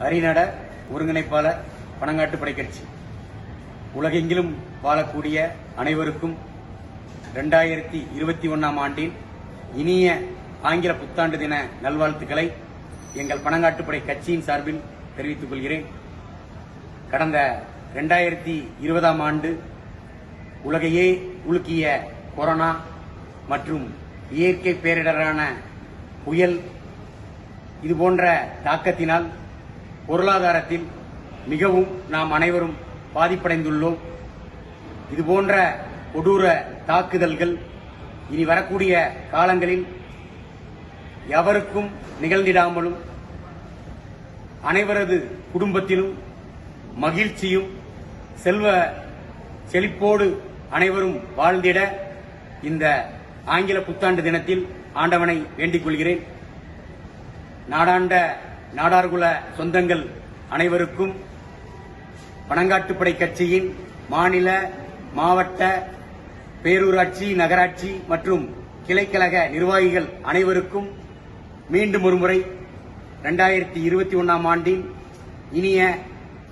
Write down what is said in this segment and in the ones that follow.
அரிநட ஒருங்கிணைப்பாளர் பனங்காட்டு கட்சி உலகெங்கிலும் வாழக்கூடிய அனைவருக்கும் ரெண்டாயிரத்தி இருபத்தி ஒன்றாம் ஆண்டின் இனிய ஆங்கில புத்தாண்டு தின நல்வாழ்த்துக்களை எங்கள் பனங்காட்டுப்படை கட்சியின் சார்பில் தெரிவித்துக் கொள்கிறேன். கடந்த ரெண்டாயிரத்தி இருபதாம் ஆண்டு உலகையே உலுக்கிய கொரோனா மற்றும் இயற்கை பேரிடரான புயல் இதுபோன்ற தாக்கத்தினால் பொருளாதாரத்தில் மிகவும் நாம் அனைவரும் பாதிப்படைந்துள்ளோம். இது போன்ற கொடூர தாக்குதல்கள் இனி வரக்கூடிய காலங்களில் எவருக்கும் நிகழ்ந்திடாமலும் அனைவரது குடும்பத்திலும் மகிழ்ச்சியும் செல்வ செழிப்போடு அனைவரும் வாழ்ந்திட இந்த ஆங்கில புத்தாண்டு தினத்தில் ஆண்டவனை வேண்டிக் கொள்கிறேன். நாடாண்ட நாடார்குல சொந்தங்கள் அனைவருக்கும் பனங்காட்டுப்படை கட்சியின் மாநில மாவட்ட பேரூராட்சி நகராட்சி மற்றும் கிளைக்கழக நிர்வாகிகள் அனைவருக்கும் மீண்டும் ஒருமுறை இரண்டாயிரத்தி இருபத்தி ஒன்னாம் ஆண்டின் இனிய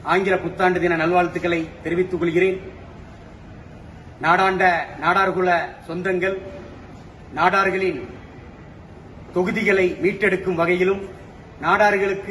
ஆங்கில புத்தாண்டு தின நல்வாழ்த்துக்களை தெரிவித்துக் கொள்கிறேன். நாடாண்ட நாடார்குல சொந்தங்கள் நாடார்களின் தொகுதிகளை மீட்டெடுக்கும் வகையிலும் நாடார்களுக்கு